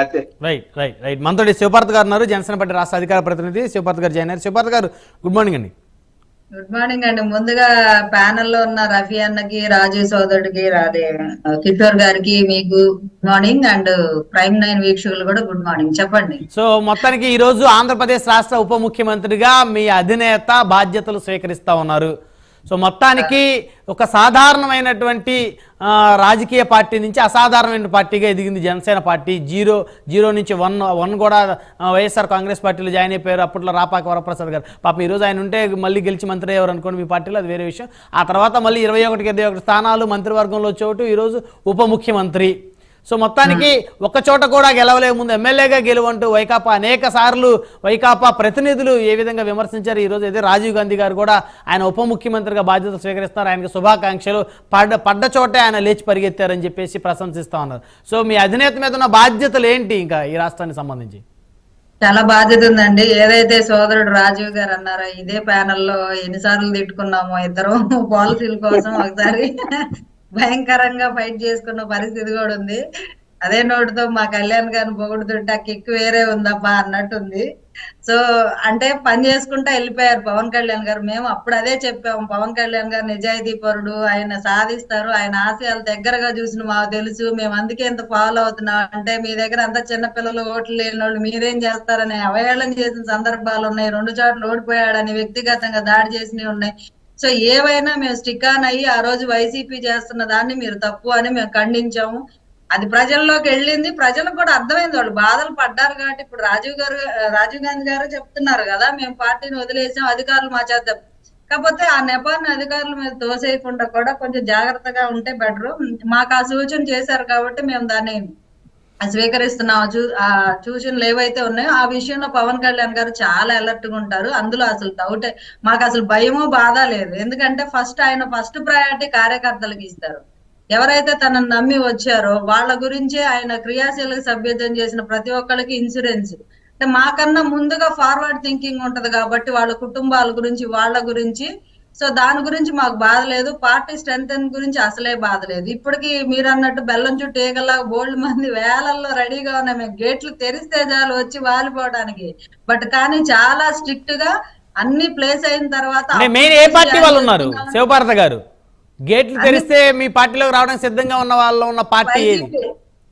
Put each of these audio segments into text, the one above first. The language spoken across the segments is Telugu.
అంతే. రైట్ రైట్ రైట్ మనతోటి శివపార్త్ గారు ఉన్నారు. జనసేన పార్టీ రాష్ట్ర అధికార ప్రతినిధి శివపార్త్ గారు జాయిన్ అయ్యారు. శివపార్త్ గారు గుడ్ మార్నింగ్ అండి. గుడ్ మార్నింగ్ అండి. ముందుగా ప్యానెల్లో ఉన్న రఫీ అన్నకి రాజు సోదరుడికి అదే కిషోర్ గారికి మీకు good morning and Prime Nine వీక్షకులు కూడా గుడ్ మార్నింగ్ చెప్పండి. సో మొత్తానికి ఈ రోజు ఆంధ్రప్రదేశ్ రాష్ట్ర ఉప ముఖ్యమంత్రిగా మీ అధినేత బాధ్యతలు స్వీకరిస్తా ఉన్నారు. సో మొత్తానికి ఒక సాధారణమైనటువంటి రాజకీయ పార్టీ నుంచి అసాధారణమైన పార్టీగా ఎదిగింది జనసేన పార్టీ. జీరో జీరో నుంచి వన్ వన్ కూడా వైఎస్ఆర్ కాంగ్రెస్ పార్టీలో జాయిన్ అయిపోయారు అప్పట్లో రాపాక వరప్రసాద్ గారు. పాపం ఈరోజు ఆయన ఉంటే మళ్ళీ గెలిచి మంత్రి అయ్యారు అనుకోండి మీ పార్టీలో అది వేరే విషయం. ఆ తర్వాత మళ్ళీ ఇరవై ఒకటికి ఇరవై ఒకటి స్థానాలు మంత్రివర్గంలో చోటు. ఈరోజు ఉప ముఖ్యమంత్రి. సో మొత్తానికి ఒక్క చోట కూడా గెలవలే ముందు ఎమ్మెల్యేగా గెలువంటూ వైకాపా అనేక సార్లు వైకాపా ప్రతినిధులు ఏ విధంగా విమర్శించారు? ఈ రోజు అయితే రాజీవ్ గాంధీ గారు కూడా ఆయన ఉప ముఖ్యమంత్రిగా బాధ్యత స్వీకరిస్తున్నారు. ఆయనకు శుభాకాంక్షలు. పడ్డ పడ్డ చోటే ఆయన లేచి పరిగెత్తారని చెప్పేసి ప్రశంసిస్తా ఉన్నారు. సో మీ అధినేత మీద ఉన్న బాధ్యతలు ఏంటి ఇంకా ఈ రాష్ట్రానికి సంబంధించి? చాలా బాధ్యత ఉందండి. ఏదైతే సోదరుడు రాజీవ్ గారు అన్నారో ఇదే ప్యానెల్లో ఎన్నిసార్లు తిట్టుకున్నామో ఇద్దరు పాలసీల కోసం ఒకసారి భయంకరంగా ఫైట్ చేసుకున్న పరిస్థితి కూడా ఉంది. అదే నోటితో మా కళ్యాణ్ గారిని పొగుడుతుంటే ఆ కిక్ వేరే ఉందబ్బా అన్నట్టుంది. సో అంటే పని చేసుకుంటా వెళ్ళిపోయారు పవన్ కళ్యాణ్ గారు. మేము అప్పుడు అదే చెప్పాము. పవన్ కళ్యాణ్ గారు నిజాయితీ పరుడు ఆయన సాధిస్తారు ఆయన ఆశయాలు దగ్గరగా చూసిన మాకు తెలుసు. మేము అందుకే ఇంత ఫాలో అవుతున్నాం. అంటే మీ దగ్గర అంత చిన్న పిల్లలు ఓట్లు లేని వాళ్ళు మీరేం చేస్తారని అవహేళన చేసిన సందర్భాలు ఉన్నాయి. రెండు చోట్ల ఓడిపోయాడని వ్యక్తిగతంగా దాడి చేసినవి ఉన్నాయి. సో ఏవైనా మేము స్టిక్ అయ్యి ఆ రోజు వైసీపీ చేస్తున్న దాన్ని మీరు తప్పు అని మేము ఖండించాము. అది ప్రజల్లోకి వెళ్ళింది. ప్రజలకు కూడా అర్థమైంది వాళ్ళు బాధలు పడ్డారు కాబట్టి ఇప్పుడు రాజీవ్ గారు రాజీవ్ గాంధీ గారు చెప్తున్నారు కదా మేము పార్టీని వదిలేసాం అధికారులు మా చేత కాకపోతే ఆ నెపాన్ని అధికారుల మీద తోసేయకుండా కూడా కొంచెం జాగ్రత్తగా ఉంటే బెటర్. మాకు ఆ సూచన చేశారు కాబట్టి మేము దాన్ని స్వీకరిస్తున్నావు చూ ఆ సూచనలు ఏవైతే ఉన్నాయో ఆ విషయంలో పవన్ కళ్యాణ్ గారు చాలా అలర్ట్గా ఉంటారు. అందులో అసలు డౌట్ మాకు అసలు భయమో బాధ లేదు. ఎందుకంటే ఫస్ట్ ఆయన ఫస్ట్ ప్రయారిటీ కార్యకర్తలకు ఇస్తారు. ఎవరైతే తనను నమ్మి వచ్చారో వాళ్ళ గురించే ఆయన క్రియాశీలక సభ్యత్వం చేసిన ప్రతి ఒక్కరికి ఇన్సూరెన్స్ అంటే మాకన్నా ముందుగా ఫార్వర్డ్ థింకింగ్ ఉంటది కాబట్టి వాళ్ళ కుటుంబాల గురించి వాళ్ళ గురించి సో దాని గురించి మాకు బాధ లేదు. పార్టీ స్ట్రెంగ్ గురించి అసలే బాధ లేదు. ఇప్పటికి మీరు అన్నట్టు బెల్లం చుట్టూ ఏగల్లా బోల్డ్ మంది వేలల్లో రెడీగా ఉన్నాయి మేము గేట్లు తెరిస్తే చాలు వచ్చి వాలిపోవడానికి బట్ కానీ చాలా స్ట్రిక్ట్గా అన్ని ప్లేస్ అయిన తర్వాత మెయిన్ ఏ పార్టీ వాళ్ళు ఉన్నారు? శివపార్త గారు. గేట్లు తెరిస్తే మీ పార్టీలోకి రావడానికి సిద్ధంగా ఉన్న వాళ్ళు ఉన్న పార్టీ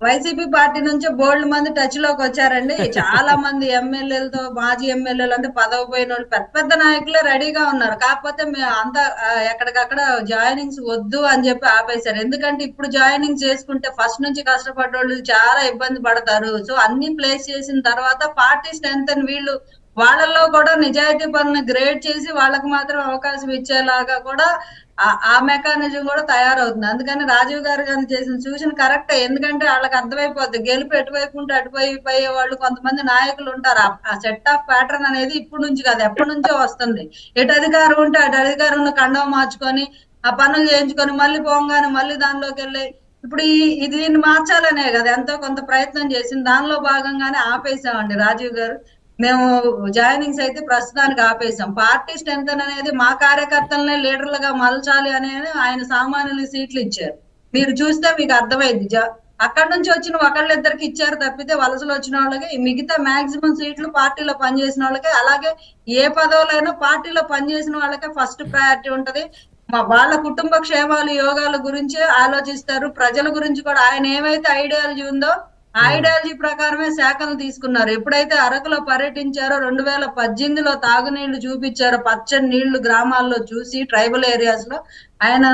వైసీపీ పార్టీ నుంచి బోల్డ్ మంది టచ్లోకి వచ్చారండి. చాలా మంది ఎమ్మెల్యేలతో మాజీ ఎమ్మెల్యేలు అంటే పదవి పోయిన వాళ్ళు పెద్ద పెద్ద నాయకులే రెడీగా ఉన్నారు. కాకపోతే మేము అంతా ఎక్కడికక్కడ జాయినింగ్స్ వద్దు అని చెప్పి ఆపేశారు. ఎందుకంటే ఇప్పుడు జాయినింగ్ చేసుకుంటే ఫస్ట్ నుంచి కష్టపడ్డ వాళ్ళు చాలా ఇబ్బంది పడతారు. సో అన్ని ప్లేస్ చేసిన తర్వాత పార్టీ స్ట్రెంత్ వీళ్ళు వాళ్ళల్లో కూడా నిజాయితీ పనులు గ్రేడ్ చేసి వాళ్ళకి మాత్రం అవకాశం ఇచ్చేలాగా కూడా ఆ- మెకానిజం కూడా తయారవుతుంది. అందుకని రాజీవ్ గారు గారు చేసిన సూచన కరెక్ట్. ఎందుకంటే వాళ్ళకి అర్థమైపోద్ది. గెలుపు ఎటువైపు ఉంటే అటువైపు అయ్యే వాళ్ళు కొంతమంది నాయకులు ఉంటారు. ఆ- సెట్ ఆఫ్ ప్యాటర్న్ అనేది ఇప్పుడు నుంచి కాదు ఎప్పటి నుంచో వస్తుంది. ఎటు అధికారం ఉంటే అటు అధికారంలో కండం మార్చుకొని ఆ పనులు చేయించుకొని మళ్ళీ పోగానే మళ్ళీ దానిలోకి వెళ్ళి ఇప్పుడు ఈ ఇది దీన్ని మార్చాలనే కదా. ఎంతో కొంత ప్రయత్నం చేసింది. దానిలో భాగంగానే ఆపేసామండి రాజీవ్ గారు. మేము జాయినింగ్స్ అయితే ప్రస్తుతానికి ఆపేసాం పార్టీ స్ట్రెంత్ అనేది మా కార్యకర్తలనే లీడర్లుగా మలచాలి అనేది ఆయన సామాన్యులు సీట్లు ఇచ్చారు. మీరు చూస్తే మీకు అర్థమైంది. జ- నుంచి వచ్చిన ఒకళ్ళిద్దరికి ఇచ్చారు తప్పితే వలసలు వచ్చిన వాళ్ళకి మిగతా మాక్సిమం సీట్లు పార్టీలో పనిచేసిన వాళ్ళకి అలాగే ఏ పదవులైనా పార్టీలో పనిచేసిన వాళ్ళకే ఫస్ట్ ప్రయారిటీ ఉంటది. మా వాళ్ళ కుటుంబ క్షేమాలు యోగాల గురించి ఆలోచిస్తారు. ప్రజల గురించి కూడా ఆయన ఏమైతే ఐడియాలజీ ఉందో ఐడియాలజీ ప్రకారమే శాఖలు తీసుకున్నారు. ఎప్పుడైతే అరకులో పర్యటించారో రెండు వేల పద్దెనిమిదిలో తాగునీళ్ళు చూపించారో పచ్చని నీళ్ళు గ్రామాల్లో చూసి ట్రైబల్ ఏరియాస్లో ఆయన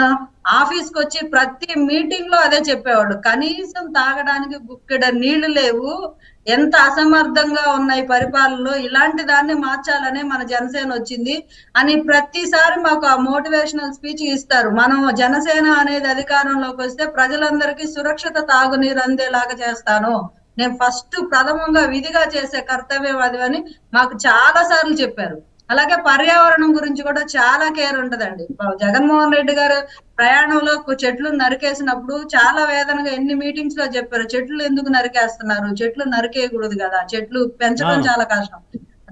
ఆఫీస్కి వచ్చి ప్రతి మీటింగ్లో అదే చెప్పేవాడు. కనీసం తాగడానికి గుక్కెడ నీళ్ళు లేవు. ఎంత అసమర్థంగా ఉన్నాయి పరిపాలనలో ఇలాంటి దాన్ని మార్చాలనే మన జనసేన వచ్చింది అని ప్రతిసారి మాకు ఆ మోటివేషనల్ స్పీచ్ ఇస్తారు. మనం జనసేన అనేది అధికారంలోకి వస్తే ప్రజలందరికీ సురక్షిత తాగునీరు అందేలాగా చేస్తాను. నేను ఫస్ట్ ప్రథమంగా విధిగా చేసే కర్తవ్యం అది అని మాకు చాలా సార్లు చెప్పారు. అలాగే పర్యావరణం గురించి కూడా చాలా కేర్ ఉంటదండి. జగన్మోహన్ రెడ్డి గారు ప్రయాణంలో చెట్లు నరికేసినప్పుడు చాలా వేదనగా ఎన్ని మీటింగ్స్లో చెప్పారు చెట్లు ఎందుకు నరికేస్తున్నారు? చెట్లు నరికేయకూడదు కదా చెట్లు పెంచడం. చాలా కష్టం.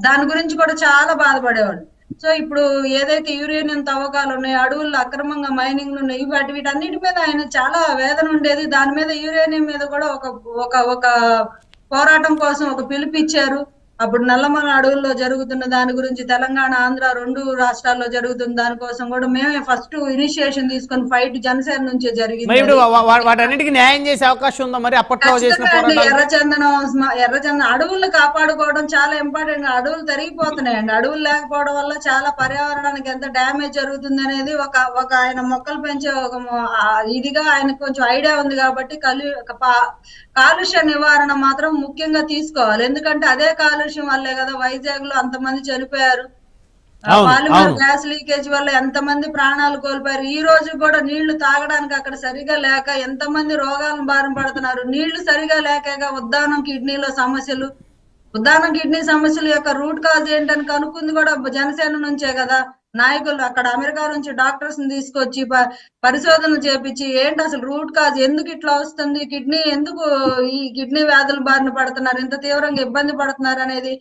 దాని గురించి కూడా చాలా బాధపడేవాడు. సో ఇప్పుడు ఏదైతే యురేనియం తవ్వకాలు ఉన్నాయో అడవుల్లో అక్రమంగా మైనింగ్ ఉన్నాయి వాటి వీటన్నిటి మీద ఆయన చాలా వేదన ఉండేది. దాని మీద యురేనియం మీద కూడా ఒక ఒక ఒక పోరాటం కోసం ఒక పిలుపు ఇచ్చారు. అప్పుడు నల్లమల అడవుల్లో జరుగుతున్న దాని గురించి తెలంగాణ ఆంధ్ర రెండు రాష్ట్రాల్లో జరుగుతున్న దానికోసం కూడా మేమే ఫస్ట్ ఇనిషియేషన్ తీసుకొని ఫైట్ జనసేన నుంచే జరిగింది. వాటన్నిటికీ న్యాయం చేసే అవకాశం ఉందా మరి? అప్పట్లో ఎర్రచందనం ఎర్రచందనం అడవులను కాపాడుకోవడం చాలా ఇంపార్టెంట్ అడవులు తరిగిపోతున్నాయండి. అడవులు లేకపోవడం వల్ల చాలా పర్యావరణానికి ఎంత డ్యామేజ్ జరుగుతుంది అనేది ఒక ఒక ఆయన మొక్కలు పెంచే ఒక ఇదిగా ఆయన కొంచెం ఐడియా ఉంది కాబట్టి కలు కాలుష్య నివారణ మాత్రం ముఖ్యంగా తీసుకోవాలి. ఎందుకంటే అదే కాలుష్యం వల్లే కదా వైజాగ్లో అంతమంది చనిపోయారు. పాలిమర్. గ్యాస్ లీకేజ్ వల్ల ఎంతమంది ప్రాణాలు కోల్పోయారు. ఈ రోజు కూడా నీళ్ళు తాగడానికి అక్కడ సరిగా లేక ఎంతమంది రోగాలను బారిన పడుతున్నారు. నీళ్ళు సరిగా లేక ఉద్దానం కిడ్నీలో సమస్యలు. ఉద్దానం కిడ్నీ సమస్యల యొక్క రూట్ కాజ్ ఏంటని కనుక్కుంది కూడా జనసేన నుంచే కదా. నాయకులు అక్కడ అమెరికా నుంచి డాక్టర్స్ని తీసుకొచ్చి పరిశోధన పరిశోధనలు చేపించి ఏంటి అసలు రూట్ కాజ్ ఎందుకు ఇట్లా వస్తుంది కిడ్నీ ఎందుకు ఈ కిడ్నీ వ్యాధుల బారిన పడుతున్నారు ఇంత తీవ్రంగా ఇబ్బంది పడుతున్నారు అనేది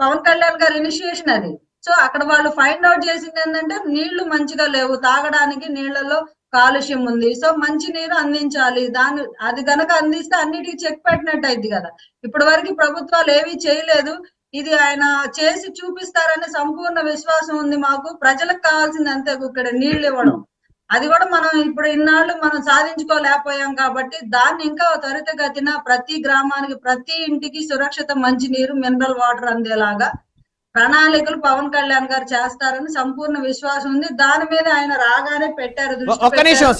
పవన్ కళ్యాణ్ గారి ఇనిషియేషన్ అది. సో అక్కడ వాళ్ళు ఫైండ్ అవుట్ చేసింది ఏంటంటే నీళ్ళు మంచిగా లేవు తాగడానికి నీళ్ళలో కాలుష్యం ఉంది. సో మంచి నీరు అందించాలి. దాని అది గనక అందిస్తే అన్నిటికీ చెక్ పెట్టినట్టు అయింది కదా. ఇప్పటి వరకు ప్రభుత్వాలు ఏమీ చేయలేదు. ఇది ఆయన చేసి చూపిస్తారనే సంపూర్ణ విశ్వాసం ఉంది మాకు. ప్రజలకు కావాల్సింది అంతే ఇక్కడ నీళ్ళు ఇవ్వడం. అది కూడా మనం ఇప్పుడు ఇన్నాళ్ళు మనం సాధించుకోలేకపోయాం కాబట్టి దాన్ని ఇంకా త్వరితగతిన ప్రతి గ్రామానికి ప్రతి ఇంటికి సురక్షిత మంచినీరు మినరల్ వాటర్ అందేలాగా ప్రణాళికలు పవన్ కళ్యాణ్ గారు చేస్తారని సంపూర్ణ విశ్వాసం ఉంది. దాని మీద ఆయన రాగానే పెట్టారు